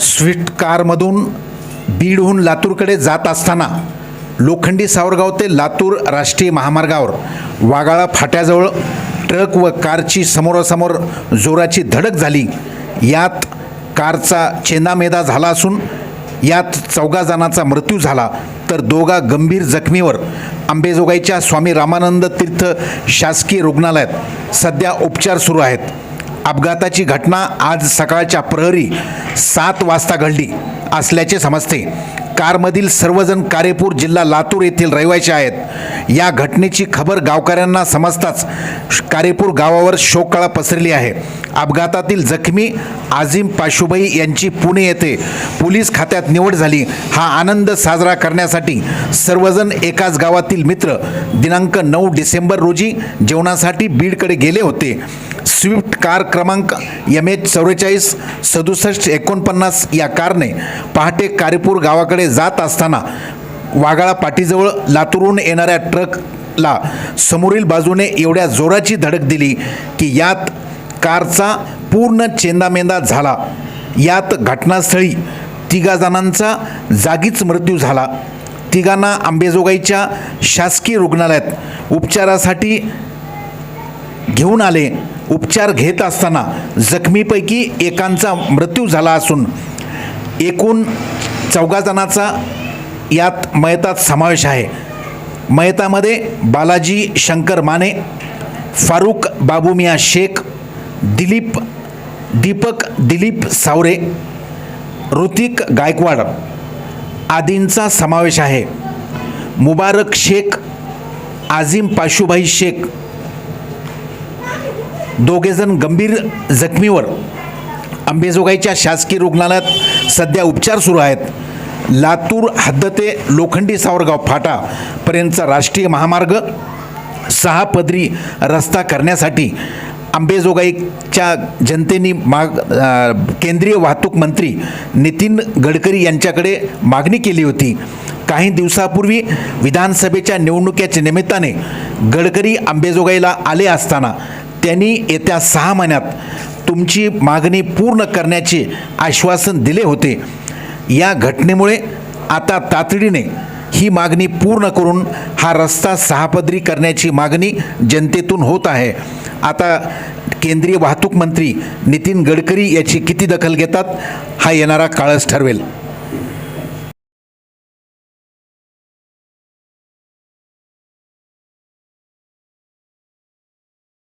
Swift कारमधून बीडहून लातूरकडे जात असताना लोखंडी सावरगाव ते लातूर राष्ट्रीय महामार्गावर वागाळा फाट्याजवळ ट्रक व कारची समोरासमोर जोराची धडक झाली. यात कारचा चेंदामेदा झाला असून यात चौघा जणांचा मृत्यू झाला. तर दोघा गंभीर जखमीवर अंबेजोगाईच्या स्वामी रामानंद तीर्थ शासकीय रुग्णालयात सध्या उपचार सुरू आहेत. अपघाताची घटना आज सकाळच्या प्रहरी सात वाजता घडली असल्याचे समजते. कारमधील सर्वजण कारेपूर जिल्हा लातूर येथील रहिवासी आहेत. या घटनेची खबर गावकऱ्यांना समजताच कारेपूर गावावर शोककळा पसरली आहे. अपघातातील जखमी आझिम पाशुबाई यांची पुणे येथे पोलीस खात्यात निवड झाली. हा आनंद साजरा करण्यासाठी सर्वजण एकाच गावातील मित्र दिनांक नऊ डिसेंबर रोजी जेवणासाठी बीडकडे गेले होते. स्विफ्ट कार क्रमांक एम एच चौवेचाळीस सदुसष्ट एकोणपन्नास या कारने पहाटे कारेपूर गावाकडे जात असताना वागाळा पाठीजवळ लातूरहून येणाऱ्या ट्रकला समोरील बाजूने एवढ्या जोराची धडक दिली की यात कारचा पूर्ण चेंदामेंदा झाला. यात घटनास्थळी तिघा जणांचा जागीच मृत्यू झाला. तिघांना आंबेजोगाईच्या शासकीय रुग्णालयात उपचारासाठी घेऊन आले. उपचार घेत असताना जखमीपैकी एकांचा मृत्यू झाला असून एकूण चौघा जणांचा यात मयतात समावेश आहे. मयतामध्ये बालाजी शंकर माने फारुख बाबूमिया शेख दिलीप दीपक दिलीप सावरे ऋतिक गायकवाड आदींचा समावेश आहे. मुबारक शेख आझिम पाशुभाई शेख दोघेजण गंभीर जखमीवर. अंबेजोगाईच्या शासकीय रुग्णालयात सध्या उपचार सुरू आहेत. लातूर हद्द ते लोखंडी सावरगाव फाटापर्यंतचा राष्ट्रीय महामार्ग सहा पदरी रस्ता करण्यासाठी आंबेजोगाईच्या जनतेने माग केंद्रीय वाहतूक मंत्री नितीन गडकरी यांच्याकडे मागणी केली होती. काही दिवसापूर्वी विधानसभेच्या निवडणुकीच्या निमित्ताने गडकरी आंबेजोगाईला आले असताना त्यांनी येत्या सहा महिन्यात तुमची मागणी पूर्ण करण्याचे आश्वासन दिले होते. या घटनेमुळे आता तातडीने ही मागणी पूर्ण करून हा रस्ता सहापदरी करण्याची मागणी जनतेतून होत आहे. आता केंद्रीय वाहतूक मंत्री नितीन गडकरी याची किती दखल घेतात हा येणारा काळच ठरवेल.